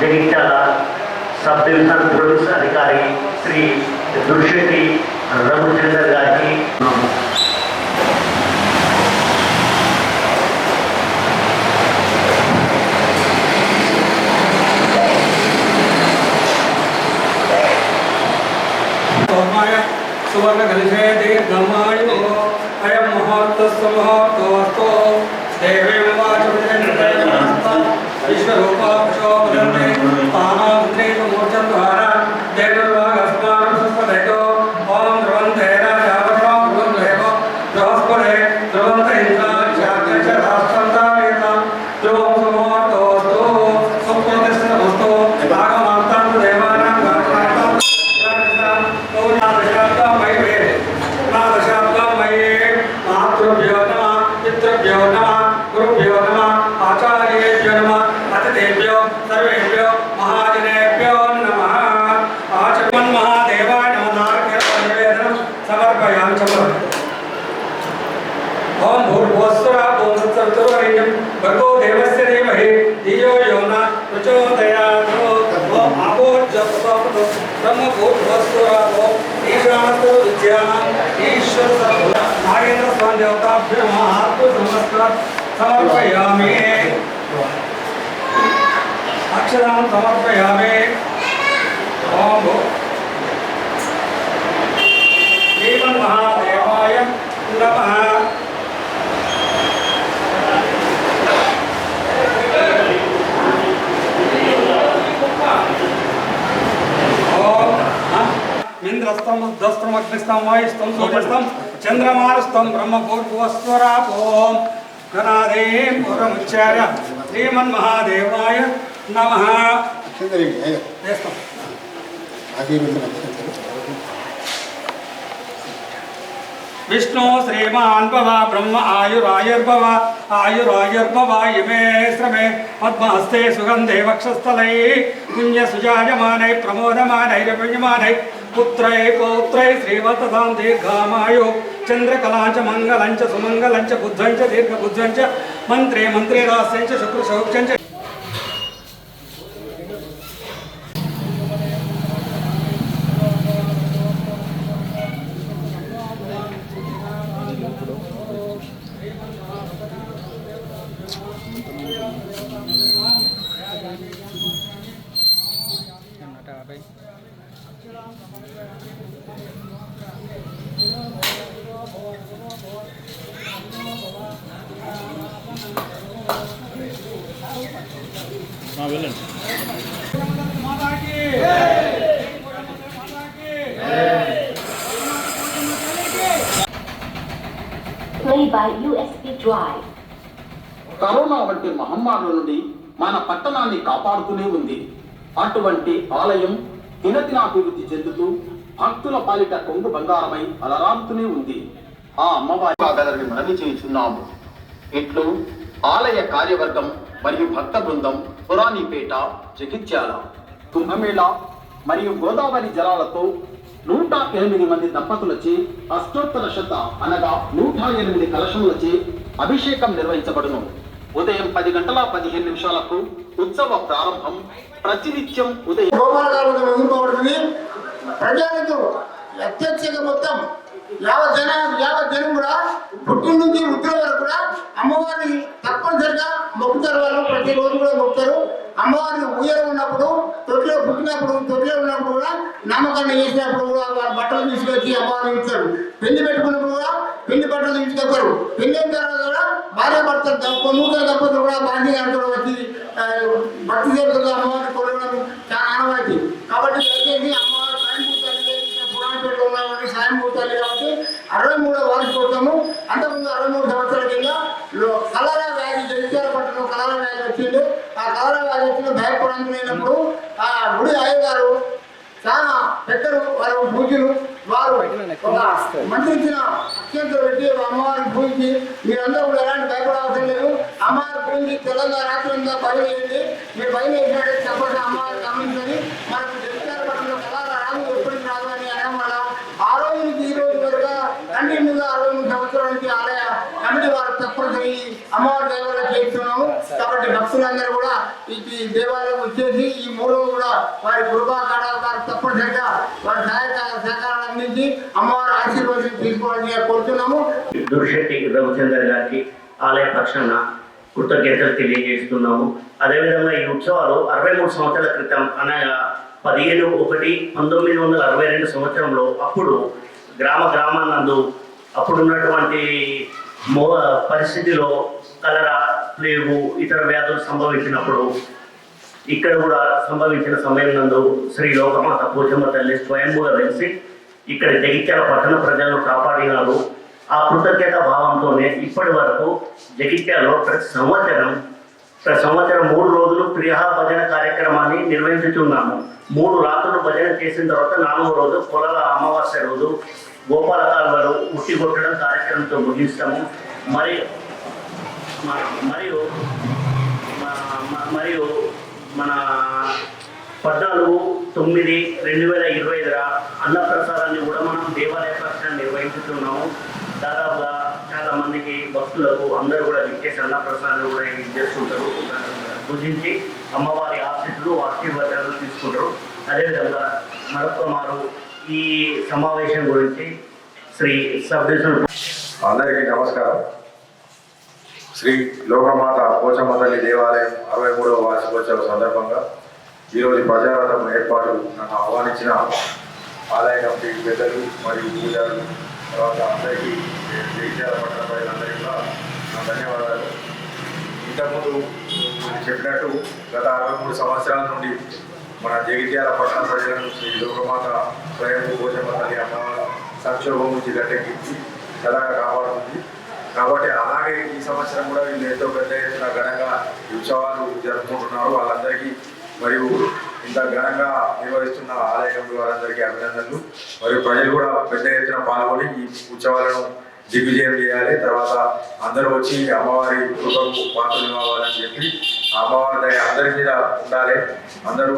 Jagtial sub divisional police అధికారి శ్రీ దుర్శెట్టి రఘుచందర్ గారికి సౌమ్యాయ సువర్ణ కలిశే దీర్ఘమాయు అయం ముహూర్తస్సు ముహూర్తోస్తు దేవీం విశ్వరూపా ప్రశోభనంతే భూర్భువస్సుర ఓం ఈశానస్తో విద్యానాం ఈశ్వర సర్వ నాగేంద్ర స్వామి దేవతాభ్య నమః ఆత్మ నమస్కార సమర్పయామి అక్షరాన్ని సమర్పయామి ఓం ఇంద్రస్తం ఉద్ధస్తం అగ్నిస్తం వాయుస్తం సూర్యస్తం చంద్రమానస్తం బ్రహ్మపూర్వస్వరాపోం గణాదేం పురముచ్చార్య శ్రీమన్మహాదేవాయ నమ అక్షంతరేంటి అయ్యో వేస్తాం ఆశీర్వచన అక్షంతలు విష్ణు శ్రీమాన్ భవ బ్రహ్మ ఆయురాయుర్భవ ఆయురాయుర్భవ ఇమే శ్రమే పద్మహస్తే సుగంధే పుత్రై పౌత్రై శ్రీవతదాం దీర్ఘామాయు. చంద్రకలాంచ మంగళంచ సుమంగళంచ బుద్ధంచ దీర్ఘబుద్ధంచ మంత్రే మంత్రే రాస్యంచ శుక్ర సౌఖ్యంచ. Drive. కరోనా వంటి మహమ్మారుల నుండి మన పట్టణాన్ని కాపాడుతూనే ఉంది. అటువంటి ఆలయం దినదినాభివృద్ధి చెందుతూ భక్తుల పాలిట కొంగు బంగారమై అలరారుతూనే ఉంది. ఆ అమ్మవారి మనవి చేయుచున్నాము. ఇట్లు ఆలయ కార్యవర్గం మరియు భక్త బృందం పురాణిపేట జగిత్యాల కుంభమేళ మరియు గోదావరి జలాలతో నూట ఎనిమిది మంది దంపతులచే అష్టోత్తర శత అనగా నూట ఎనిమిది కలశములచే అభిషేకం నిర్వహించబడును. ఉదయం పది గంటల పదిహేను నిమిషాలకు ఉత్సవ ప్రారంభం ప్రతినిత్యం ఉదయం గోపాలకాలను ప్రజలకు మొత్తం యావత్ జన యావత్ జనం కూడా పుట్టిన నుంచి వృద్ధుల వరకు కూడా అమ్మవారిని తప్పనిసరిగా మొక్కుతారు వాళ్ళు ప్రతిరోజు కూడా మొక్కుతారు అమ్మవారిని ఊయల ఉన్నప్పుడు తొట్టిలో పుట్టినప్పుడు తొట్టిలో ఉన్నప్పుడు కూడా నామకరణం చేసినప్పుడు కూడా వాళ్ళ బట్టలు తీసుకొచ్చి అమ్మవారిని ఇస్తారు. పెళ్ళి పెట్టుకున్నప్పుడు కూడా పెళ్ళి బట్టలు తీసుకొస్తారు. పెళ్ళి అయిన తర్వాత కూడా భార్య భర్తలు నూతన దంపతులు కూడా బాధ్యత వచ్చి భక్తి దేవతలు అమ్మవారిని కొనడం చాలా ఆనవాయితీ. కాబట్టి దయచేసి అమ్మవారి సాయం పూర్తాలి పురాణపేటలో ఉన్నటువంటి సాయం పూర్తాలి కాబట్టి అరవై మూడో వార్షికోత్సవము అంతకుముందు అరవై మూడు సంవత్సరాల కింద లో- కలరా వ్యాధి జగిత్యాల పట్టణంలో కలరా వ్యాధి వచ్చింది ఆ కలరా వ్యాధి వచ్చిన భయపురాంతులైనప్పుడు ఆ గుడి అయ్యగారు చాలా పెద్దలు వారు పూజలు వారు మంత్రించిన అత్యంత పెట్టి అమ్మవారిని పూజించి మీరందరూ కూడా ఎలాంటి భయపడవసరం లేదు. అమ్మవారి పూజించి తెలంగాణ రాత్రి అంతా భయం చేయండి మీరు భయం వేసినట్టు చెప్పండి అమ్మవారిని గమనించండి. మనకు చెప్తారు పట్టణంలో కళా రాదు ఎప్పటికి రాదు అని అనడం వల్ల ఆ రోజు నుంచి ఈ రోజు వరకు కంటిన్యూగా అరవై మూడు సంవత్సరాల నుంచి ఆలయ కమిటీ వారు తప్పనిసరి అమ్మవారి దైవాలు కాబట్టి భక్తులందరూ కూడా ఈ దేవాలయం వచ్చేసి ఈ మూడు కూడా వారి కృపా కళ తప్పనిసరిగా వారి సహాయక సహకారాలు అందించి అమ్మవారి ఆశీర్వాదం తీసుకోవాలని కోరుతున్నాము. దుర్శెట్టి రవిచందర్ గారికి ఆలయ పక్షాన కృతజ్ఞతలు తెలియజేస్తున్నాము. అదేవిధంగా ఈ ఉత్సవాలు అరవై మూడు సంవత్సరాల క్రితం అనగా పదిహేను ఒకటి పంతొమ్మిది వందల అరవై రెండు సంవత్సరంలో అప్పుడు గ్రామ గ్రామానందు అప్పుడున్నటువంటి మో పరిస్థితిలో కలరా ప్లేగు ఇతర వ్యాధులు సంభవించినప్పుడు ఇక్కడ కూడా సంభవించిన సమయం నందు శ్రీ లోకమాత పూజమ్మ తల్లి స్వయంభూగా వెలిసి ఇక్కడ జగిత్యాల పట్టణ ప్రజలను కాపాడినారు. ఆ కృతజ్ఞత భావంతోనే ఇప్పటి వరకు జగిత్యాలలో ప్రతి సంవత్సరం ప్రతి సంవత్సరం మూడు రోజులు ప్రియాహ భజన కార్యక్రమాన్ని నిర్వహించుతున్నాము మూడు రాత్రులు భజన చేసిన తర్వాత నాలుగో రోజు పొలాల అమావాస్య రోజు గోపాల కాలువలు ఉట్టి కొట్టడం కార్యక్రమంతో ముగిస్తాము. మరి మరియు మరియు మన పద్నాలుగు తొమ్మిది రెండు వేల ఇరవై ఐదున అన్నప్రసాదాన్ని కూడా మనం దేవాలయ పక్షాన్ని నిర్వహించుతున్నాము. దాదాపుగా చాలా మందికి భక్తులకు అందరూ కూడా విచ్చేసి అన్నప్రసాదాన్ని కూడా చేస్తుంటారు. పూజించి అమ్మవారి ఆశీస్సులు ఆశీర్వాదాలు తీసుకుంటారు. అదేవిధంగా మరొక మారు ఈ సమావేశం గురించి శ్రీ సబ్ అందరికీ నమస్కారం. శ్రీ లోకమాత పోచమ్మతల్లి దేవాలయం అరవై మూడవ వార్షికోత్సవ సందర్భంగా ఈరోజు ప్రజారథం ఏర్పాటు నన్ను ఆహ్వానించిన ఆలయ కమిటీ పెద్దలు మరియు పూజలు తర్వాత అందరికీ జగిత్యాల పట్టణ ప్రజలందరికీ కూడా నా ధన్యవాదాలు. ఇంతకుముందు చెప్పినట్టు గత అరవై మూడు సంవత్సరాల నుండి మన జగిత్యాల పట్టణ ప్రజలను శ్రీ లోకమాత స్వయం పోచమ్మ తల్లి అమ్మవారి సంక్షోభం నుంచి గట్టెక్కించి చల్లగా కాపాడుతుంది కాబట్టి అలాగే ఈ సంవత్సరం కూడా వీళ్ళు ఎంతో పెద్ద ఎత్తున ఘనంగా ఈ ఉత్సవాలు జరుపుకుంటున్నారు. వాళ్ళందరికీ మరియు ఇంత ఘనంగా నిర్వహిస్తున్న ఆలయ కమిటీ వారందరికీ అభినందనలు. మరియు ప్రజలు కూడా పెద్ద ఎత్తున పాల్గొని ఈ ఉత్సవాలను దిగ్విజయం చేయాలి. తర్వాత అందరూ వచ్చి అమ్మవారి కృపకు పాత్రలు కావాలని చెప్పి అమ్మవారి దయ అందరి మీద ఉండాలి. అందరూ